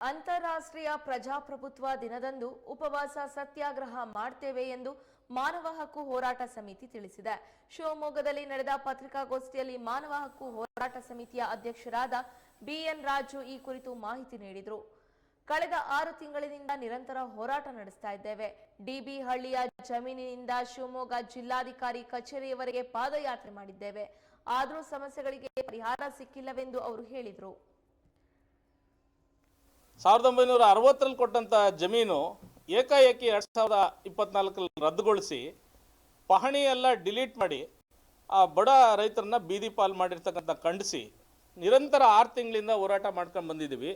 ಅಂತಾರಾಷ್ಟ್ರೀಯ ಪ್ರಜಾಪ್ರಭುತ್ವ ದಿನದಂದು ಉಪವಾಸ ಸತ್ಯಾಗ್ರಹ ಮಾಡ್ತೇವೆ ಎಂದು ಮಾನವ ಹಕ್ಕು ಹೋರಾಟ ಸಮಿತಿ ತಿಳಿಸಿದೆ. ಶಿವಮೊಗ್ಗದಲ್ಲಿ ನಡೆದ ಪತ್ರಿಕಾಗೋಷ್ಠಿಯಲ್ಲಿ ಮಾನವ ಹಕ್ಕು ಹೋರಾಟ ಸಮಿತಿಯ ಅಧ್ಯಕ್ಷರಾದ ಬಿಎನ್ ರಾಜು ಈ ಕುರಿತು ಮಾಹಿತಿ ನೀಡಿದರು. ಕಳೆದ ಆರು ತಿಂಗಳಿನಿಂದ ನಿರಂತರ ಹೋರಾಟ ನಡೆಸ್ತಾ ಇದ್ದೇವೆ. ಡಿಬಿ ಹಳ್ಳಿಯ ಜಮೀನಿನಿಂದ ಶಿವಮೊಗ್ಗ ಜಿಲ್ಲಾಧಿಕಾರಿ ಕಚೇರಿಯವರೆಗೆ ಪಾದಯಾತ್ರೆ ಮಾಡಿದ್ದೇವೆ. ಆದರೂ ಸಮಸ್ಯೆಗಳಿಗೆ ಪರಿಹಾರ ಸಿಕ್ಕಿಲ್ಲವೆಂದು ಅವರು ಹೇಳಿದರು. ಸಾವಿರದ ಒಂಬೈನೂರ ಅರವತ್ತರಲ್ಲಿ ಕೊಟ್ಟಂಥ ಜಮೀನು ಏಕಾಏಕಿ ಎರಡು ಸಾವಿರದ ಇಪ್ಪತ್ನಾಲ್ಕರಲ್ಲಿ ರದ್ದುಗೊಳಿಸಿ ಪಹಣಿಯೆಲ್ಲ ಡಿಲೀಟ್ ಮಾಡಿ ಆ ಬಡ ರೈತರನ್ನ ಬೀದಿ ಪಾಲು ಮಾಡಿರ್ತಕ್ಕಂಥ ಖಂಡಿಸಿ ನಿರಂತರ ಆರು ತಿಂಗಳಿಂದ ಹೋರಾಟ ಮಾಡ್ಕೊಂಡು ಬಂದಿದ್ದೀವಿ.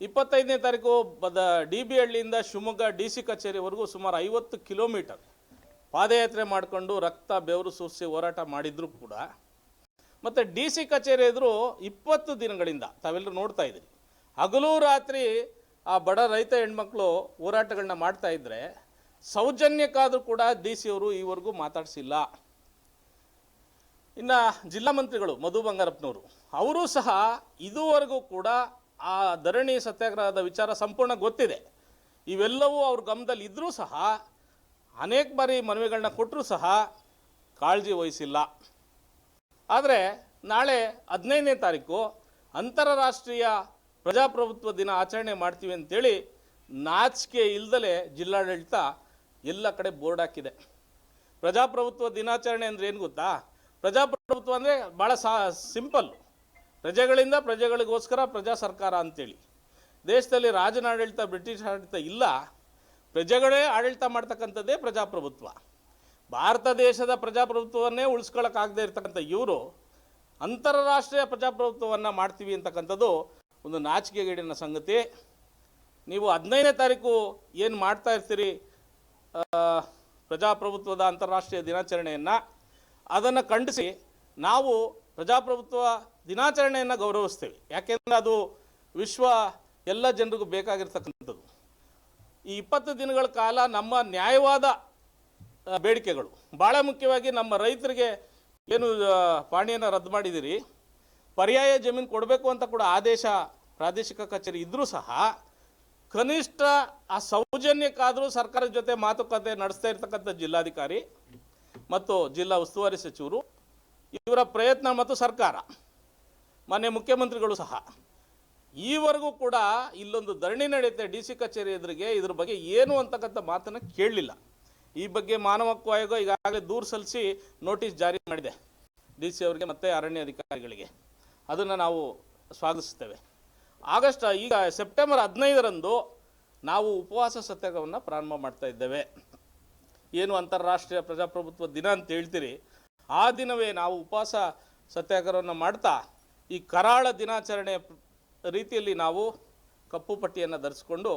ಇಪ್ಪತ್ತೈದನೇ ತಾರೀಕು ಬದ ಡಿ ಬಿ ಹಳ್ಳಿಯಿಂದ ಶಿವಮೊಗ್ಗ ಡಿ ಸಿ ಕಚೇರಿವರೆಗೂ ಸುಮಾರು ಐವತ್ತು ಕಿಲೋಮೀಟರ್ ಪಾದಯಾತ್ರೆ ಮಾಡಿಕೊಂಡು ರಕ್ತ, ಬೆವರು ಸುರಿಸಿ ಹೋರಾಟ ಮಾಡಿದರೂ ಕೂಡ. ಮತ್ತು ಡಿ ಸಿ ಕಚೇರಿ ಎದುರು ಇಪ್ಪತ್ತು ದಿನಗಳಿಂದ ತಾವೆಲ್ಲರೂ ನೋಡ್ತಾ ಇದ್ದೀರಿ. ಹಗಲು ರಾತ್ರಿ ಆ ಬಡ ರೈತ ಹೆಣ್ಮಕ್ಳು ಹೋರಾಟಗಳನ್ನ ಮಾಡ್ತಾ ಇದ್ದರೆ ಸೌಜನ್ಯಕ್ಕಾದರೂ ಕೂಡ ಡಿ ಸಿ ಅವರು ಈವರೆಗೂ ಮಾತಾಡಿಸಿಲ್ಲ. ಇನ್ನು ಜಿಲ್ಲಾ ಮಂತ್ರಿಗಳು ಮಧು ಬಂಗಾರಪ್ಪನವರು, ಅವರು ಸಹ ಇದುವರೆಗೂ ಕೂಡ ಆ ಧರಣಿ ಸತ್ಯಾಗ್ರಹದ ವಿಚಾರ ಸಂಪೂರ್ಣ ಗೊತ್ತಿದೆ. ಇವೆಲ್ಲವೂ ಅವ್ರ ಗಮನದಲ್ಲಿ ಇದ್ದರೂ ಸಹ, ಅನೇಕ ಬಾರಿ ಮನವಿಗಳನ್ನ ಕೊಟ್ಟರೂ ಸಹ ಕಾಳಜಿ ವಹಿಸಿಲ್ಲ. ಆದರೆ ನಾಳೆ ಹದಿನೈದನೇ ತಾರೀಕು ಅಂತಾರಾಷ್ಟ್ರೀಯ ಪ್ರಜಾಪ್ರಭುತ್ವ ದಿನ ಆಚರಣೆ ಮಾಡ್ತೀವಿ ಅಂತೇಳಿ ನಾಚಿಕೆ ಇಲ್ದಲೆ ಜಿಲ್ಲಾಡಳಿತ ಎಲ್ಲ ಕಡೆ ಬೋರ್ಡ್ ಹಾಕಿದೆ. ಪ್ರಜಾಪ್ರಭುತ್ವ ದಿನಾಚರಣೆ ಅಂದರೆ ಏನು ಗೊತ್ತಾ? ಪ್ರಜಾಪ್ರಭುತ್ವ ಅಂದರೆ ಭಾಳ ಸಾ, ಸಿಂಪಲ್. ಪ್ರಜೆಗಳಿಂದ ಪ್ರಜೆಗಳಿಗೋಸ್ಕರ ಪ್ರಜಾ ಸರ್ಕಾರ ಅಂತೇಳಿ. ದೇಶದಲ್ಲಿ ರಾಜನಾಡಳಿತ, ಬ್ರಿಟಿಷ್ ಆಡಳಿತ ಇಲ್ಲ. ಪ್ರಜೆಗಳೇ ಆಡಳಿತ ಮಾಡ್ತಕ್ಕಂಥದ್ದೇ ಪ್ರಜಾಪ್ರಭುತ್ವ. ಭಾರತ ದೇಶದ ಪ್ರಜಾಪ್ರಭುತ್ವವನ್ನೇ ಉಳಿಸ್ಕೊಳ್ಳೋಕ್ಕಾಗದೇ ಇರ್ತಕ್ಕಂಥ ಇವರು ಅಂತಾರಾಷ್ಟ್ರೀಯ ಪ್ರಜಾಪ್ರಭುತ್ವವನ್ನು ಮಾಡ್ತೀವಿ ಅಂತಕ್ಕಂಥದ್ದು ಒಂದು ನಾಚಿಕೆಗೇಡಿನ ಸಂಗತಿ. ನೀವು ಹದಿನೈದನೇ ತಾರೀಕು ಏನು ಮಾಡ್ತಾ ಇರ್ತೀರಿ? ಪ್ರಜಾಪ್ರಭುತ್ವದ ಅಂತಾರಾಷ್ಟ್ರೀಯ ದಿನಾಚರಣೆಯನ್ನು ಅದನ್ನು ಖಂಡಿಸಿ ನಾವು ಪ್ರಜಾಪ್ರಭುತ್ವ ದಿನಾಚರಣೆಯನ್ನು ಗೌರವಿಸ್ತೇವೆ. ಯಾಕೆಂದರೆ ಅದು ವಿಶ್ವ ಎಲ್ಲ ಜನರಿಗೂ ಬೇಕಾಗಿರ್ತಕ್ಕಂಥದ್ದು. ಈ ಇಪ್ಪತ್ತು ದಿನಗಳ ಕಾಲ ನಮ್ಮ ನ್ಯಾಯವಾದ ಬೇಡಿಕೆಗಳು. ಭಾಳ ಮುಖ್ಯವಾಗಿ ನಮ್ಮ ರೈತರಿಗೆ ಏನು ಪಾಣಿಯನ್ನು ರದ್ದು ಮಾಡಿದ್ದೀರಿ. ಪರ್ಯಾಯ ಜಮೀನು ಕೊಡಬೇಕು ಅಂತ ಕೂಡ ಆದೇಶ ಪ್ರಾದೇಶಿಕ ಕಚೇರಿ ಇದ್ದರೂ ಸಹ ಕನಿಷ್ಠ ಆ ಸೌಜನ್ಯಕ್ಕಾದರೂ ಸರ್ಕಾರದ ಜೊತೆ ಮಾತುಕತೆ ನಡೆಸ್ತಾ ಇರ್ತಕ್ಕಂಥ ಜಿಲ್ಲಾಧಿಕಾರಿ ಮತ್ತು ಜಿಲ್ಲಾ ಉಸ್ತುವಾರಿ ಸಚಿವರು ಇವರ ಪ್ರಯತ್ನ ಮತ್ತು ಸರ್ಕಾರ, ಮಾನ್ಯ ಮುಖ್ಯಮಂತ್ರಿಗಳು ಸಹ ಈವರೆಗೂ ಕೂಡ ಇಲ್ಲೊಂದು ಧರಣಿ ನಡೆಯುತ್ತೆ ಡಿ ಸಿ ಕಚೇರಿ ಎದುರಿಗೆ, ಇದ್ರ ಬಗ್ಗೆ ಏನು ಅಂತಕ್ಕಂಥ ಮಾತನ್ನು ಕೇಳಲಿಲ್ಲ. ಈ ಬಗ್ಗೆ ಮಾನವ ಹಕ್ಕು ಆಯೋಗ ಈಗಾಗಲೇ ದೂರು ಸಲ್ಲಿಸಿ ನೋಟಿಸ್ ಜಾರಿ ಮಾಡಿದೆ. ಡಿ ಸಿ ಅವರಿಗೆ ಮತ್ತು ಅರಣ್ಯ ಅಧಿಕಾರಿಗಳಿಗೆ. ಅದನ್ನು ನಾವು ಸ್ವಾಗತಿಸ್ತೇವೆ ಆಗಸ್ಟ್, ಈಗ ಸೆಪ್ಟೆಂಬರ್ ಹದಿನೈದರಂದು ನಾವು ಉಪವಾಸ ಸತ್ಯಾಗ್ರಹವನ್ನು ಪ್ರಾರಂಭ ಮಾಡ್ತಾ ಇದ್ದೇವೆ. ಏನು ಅಂತಾರಾಷ್ಟ್ರೀಯ ಪ್ರಜಾಪ್ರಭುತ್ವ ದಿನ ಅಂತ ಹೇಳ್ತೀರಿ, ಆ ದಿನವೇ ನಾವು ಉಪವಾಸ ಸತ್ಯಾಗ್ರಹವನ್ನು ಮಾಡ್ತಾ, ಈ ಕರಾಳ ದಿನಾಚರಣೆ ರೀತಿಯಲ್ಲಿ ನಾವು ಕಪ್ಪು ಪಟ್ಟಿಯನ್ನು ಧರಿಸ್ಕೊಂಡು